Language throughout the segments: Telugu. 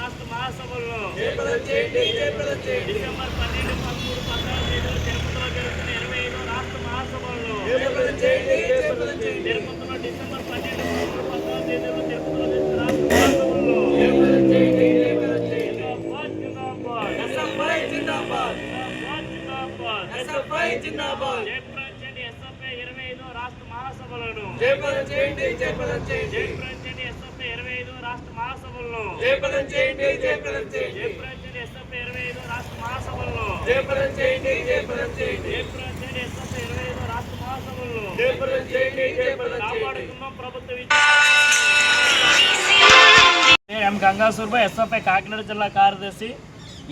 మహాసభల్లో జయప్రదం చేయండి డిసెంబర్ పన్నెండు పదమూడు పద్నాలుగు తేదీలో తిరుపతిలో జరుగుతున్న ఇరవై ఐదో రాష్ట్ర మహాసభల్లో తిరుపతిలో డిసెంబర్ పన్నెండు పదమూడు పద్నాలుగు తేదీలో తిరుపతిలో జరుగుతున్న రాష్ట్ర మహాసభల్లో జయప్రదం చేయండి జయప్రదం చేయండి. రాష్ట్ర జయప్రదం రాష్ట్ర మహాసభలను జయప్రదం చేయండి జయప్రదం చేయండి. ఎస్ఎఫ్ఐ ఇరవై ఐదో రాష్ట్ర జయప్రదం చేయండి జయప్రదం చేయండి. ఎస్ఎఫ్ఐ ఇరవై ఐదో రాష్ట్ర జయప్రదం చేయండి జయప్రదం కాపాడుకుందాం ప్రభుత్వ ఎం గంగాసూర్బ ఎస్ఎఫ్ఐ కాకినాడ జిల్లా కార్యదర్శి.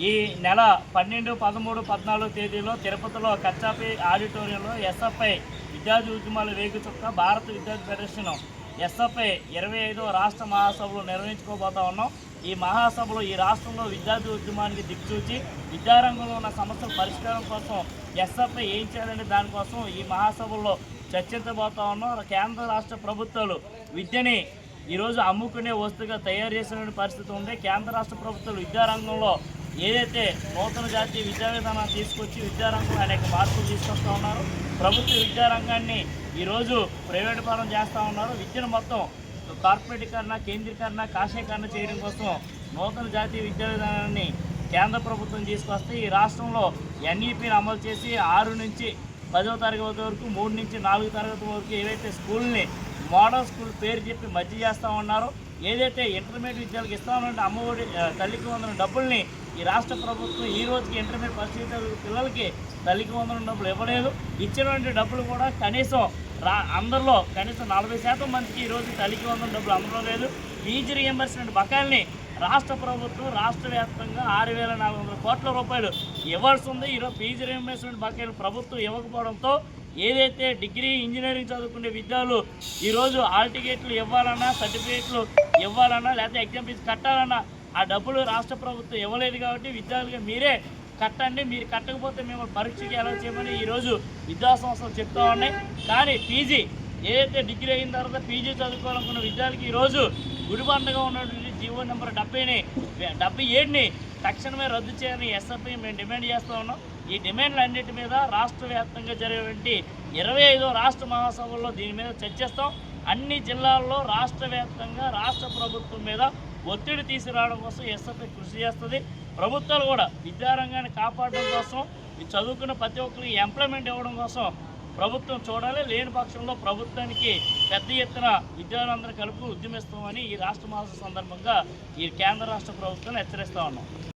ఈ నెల పన్నెండు పదమూడు పద్నాలుగు తేదీలో తిరుపతిలో కచ్చాపి ఆడిటోరియంలో ఎస్ఎఫ్ఐ విద్యార్థి ఉద్యమాల వేగు చుక్క భారత విద్యార్థి ఫెడరేషన్ ఎస్ఎఫ్ఐ ఇరవై ఐదో రాష్ట్ర మహాసభలు నిర్వహించుకోబోతా ఉన్నాం. ఈ మహాసభలో ఈ రాష్ట్రంలో విద్యార్థి ఉద్యమానికి దిక్చూచి విద్యారంగంలో ఉన్న సమస్యల పరిష్కారం కోసం ఎస్ఎఫ్ఐ ఏం చేయాలనే దానికోసం ఈ మహాసభల్లో చర్చించబోతా ఉన్నాం. కేంద్ర రాష్ట్ర ప్రభుత్వాలు విద్యని ఈరోజు అమ్ముకునే వస్తువుగా తయారు చేసిన పరిస్థితి ఉంది. కేంద్ర రాష్ట్ర ప్రభుత్వాలు విద్యారంగంలో ఏదైతే నూతన జాతీయ విద్యా విధానాన్ని తీసుకొచ్చి విద్యారంగంలో అనేక మార్పులు తీసుకొస్తా ఉన్నారు ప్రభుత్వ విద్యారంగాన్ని ఈరోజు ప్రైవేట్ పరం చేస్తూ ఉన్నారు. విద్యను మొత్తం కార్పొరేటీకరణ కేంద్రీకరణ కాషాయకరణ చేయడం కోసం నూతన జాతీయ విద్యా విధానాన్ని కేంద్ర ప్రభుత్వం తీసుకొస్తే ఈ రాష్ట్రంలో ఎన్ఈపీని అమలు చేసి ఆరు నుంచి పదవ తరగతి వరకు మూడు నుంచి నాలుగు తరగతి వరకు ఏవైతే స్కూల్ని మోడల్ స్కూల్ పేరు చెప్పి మధ్య చేస్తూ ఉన్నారు. ఏదైతే ఇంటర్మీడియట్ విద్యార్థులకు ఇస్తామంటే అమ్మఒడి తల్లికి వందన డబ్బుల్ని ఈ రాష్ట్ర ప్రభుత్వం ఈ రోజుకి ఇంటర్మీడియట్ ఫస్ట్ పిల్లలకి తల్లికి వందన డబ్బులు ఇవ్వలేదు. ఇచ్చినటువంటి డబ్బులు కూడా కనీసం రా అందరిలో కనీసం నలభై శాతం మందికి ఈరోజు తల్లికి వందల డబ్బులు అందడం లేదు. ఫీజు రియంబర్స్మెంట్ బకాయిల్ని రాష్ట్ర ప్రభుత్వం రాష్ట్ర వ్యాప్తంగా ఆరు వేల నాలుగు వందల కోట్ల రూపాయలు ఇవ్వాల్సి ఉంది. ఈరోజు ఫీజు రియంబర్స్మెంట్ బకాయిలు ప్రభుత్వం ఇవ్వకపోవడంతో ఏదైతే డిగ్రీ ఇంజనీరింగ్ చదువుకునే విద్యార్థులు ఈరోజు హాల్ టికెట్లు ఇవ్వాలన్నా సర్టిఫికేట్లు ఇవ్వాలన్నా లేకపోతే ఎగ్జామ్ ఫీజు కట్టాలన్నా ఆ డబ్బులు రాష్ట్ర ప్రభుత్వం ఇవ్వలేదు కాబట్టి విద్యార్థులుగా మీరే కట్టండి మీరు కట్టకపోతే మేము పరీక్షకి ఎలా చేయమని ఈరోజు విద్యా సంస్థలు చెప్తా ఉన్నాయి. కానీ పీజీ ఏదైతే డిగ్రీ అయిన తర్వాత పీజీ చదువుకోవాలనుకున్న విద్యార్థికి ఈరోజు గుడిబండగా ఉన్నటువంటి జీవో నెంబర్ డెబ్బైని డెబ్బై ఏడుని తక్షణమే రద్దు చేయాలని ఎస్ఎఫ్ఐ మేము డిమాండ్ చేస్తూ ఉన్నాం. ఈ డిమాండ్లు అన్నిటి మీద రాష్ట్ర వ్యాప్తంగా జరిగేటువంటి ఇరవై ఐదో రాష్ట్ర మహాసభల్లో దీని మీద చర్చిస్తాం. అన్ని జిల్లాల్లో రాష్ట్ర వ్యాప్తంగా రాష్ట్ర ప్రభుత్వం మీద ఒత్తిడి తీసుకురావడం కోసం ఎస్ఎఫ్ఐ కృషి చేస్తుంది. ప్రభుత్వాలు కూడా విద్యారంగాన్ని కాపాడడం కోసం ఈ చదువుకున్న ప్రతి ఒక్కరికి ఎంప్లాయ్మెంట్ ఇవ్వడం కోసం ప్రభుత్వం చూడాలి. లేని పక్షంలో ప్రభుత్వానికి పెద్ద ఎత్తున విద్యార్థులందరూ కలుపు ఉద్యమిస్తామని ఈ రాష్ట్ర మహాసభ సందర్భంగా ఈ కేంద్ర రాష్ట్ర ప్రభుత్వాన్ని హెచ్చరిస్తా ఉన్నాం.